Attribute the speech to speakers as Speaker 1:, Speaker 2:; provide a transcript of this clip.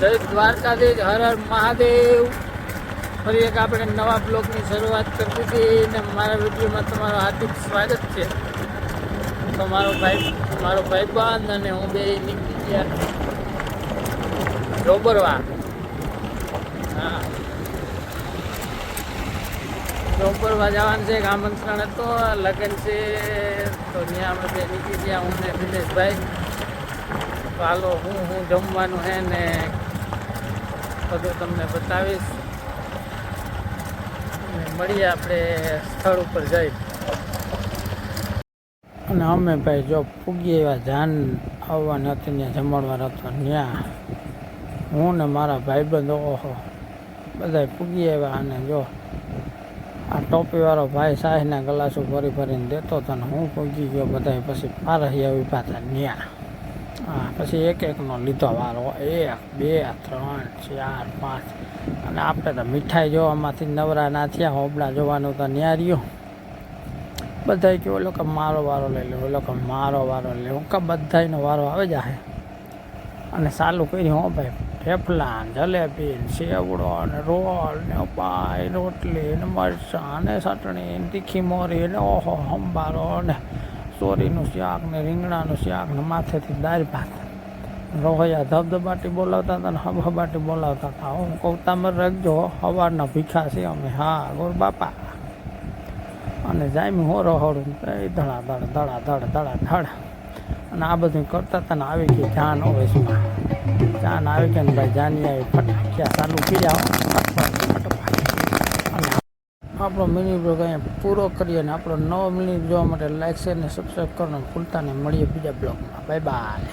Speaker 1: જય દ્વારકાધીશ, હર હર મહાદેવ. ફરી એક આપણે નવા બ્લોગની શરૂઆત કરતી હતી અને મારા વિડીયોમાં તમારું હાર્દિક સ્વાગત છે. તો મારો ભાઈ, મારો ભાઈબંધ અને હું બે નીકળી ગયા. ડોબરવા. હા. ડોબરવા જવાનું છે, એક આમંત્રણ હતો, લગ્ન છે, તો ત્યાં અમે બે નીકળી ગયા, હું ને દિનેશભાઈ તો હાલો, હું હું જમવાનું છે ને બધું તમને બતાવીશ. મળીએ આપણે સ્થળ ઉપર જઈ. અને અમે ભાઈ જો પૂગી એવા જાન આવવાના હતી ત્યાં જમણવાર હતો ત્યાં હું ને મારા ભાઈબંધો, ઓહો બધા પૂગી આવ્યા અને જો આ ટોપીવાળો ભાઈ સાહેબના ગલાસો ભરી ભરીને દેતો હતો ને હું પૂગી ગયો બધા પછી પારહી આવી હતા ત્યાં હા, પછી એક એકનો લીધો વારો. એક, બે, ત્રણ, ચાર, પાંચ. અને આપણે તો મીઠાઈ જોવામાંથી નવરા ના થયા, હોબળા જોવાનું તો ન્યા રહ્યું. બધા કે ઓલો કે મારો વારો લઈ લે ઓલો કે મારો વારો લઈ લો કે બધાયનો વારો આવે જાય અને ચાલુ કર્યું, હો ભાઈ, થેપલા જલેબી સેવડો ને રોલ ને પાય રોટલી ને મરચાં ને ચટણી ને તીખી મોરી ને ઓહો સંભારો ને ચોરીનું શાક ને રીંગણાનું શાક ને માથેથી દાળ ભાત. રોહયા ધબધબાટી બોલાવતા હતા ને હબહબાટી બોલાવતા હતા. હું કહું, તમે રાખજો સવારના ભીખા છે અમે. હા ગોર બાપા. અને જામી હોરો હોડું એ ધડા ધડ ધડા ધડ ધડા ધડ. અને આ બધું કરતા હતા ને આવી ગઈ જાન ઓવેસમાં જાન આવી ને ભાઈ જાની આવી ફટાક્યા ચાલુ કર્યા હો. ફટફટ ફટફટ અને આપણો મિની બ્લોગ અહીંયા પૂરો કરીએ અને આપણો નવો મિની જોવા માટે લાઈક શેર અને સબસ્ક્રાઈબ કરવાનું ભૂલતા નહીં. મળીએ બીજા બ્લોગમાં બાય બાય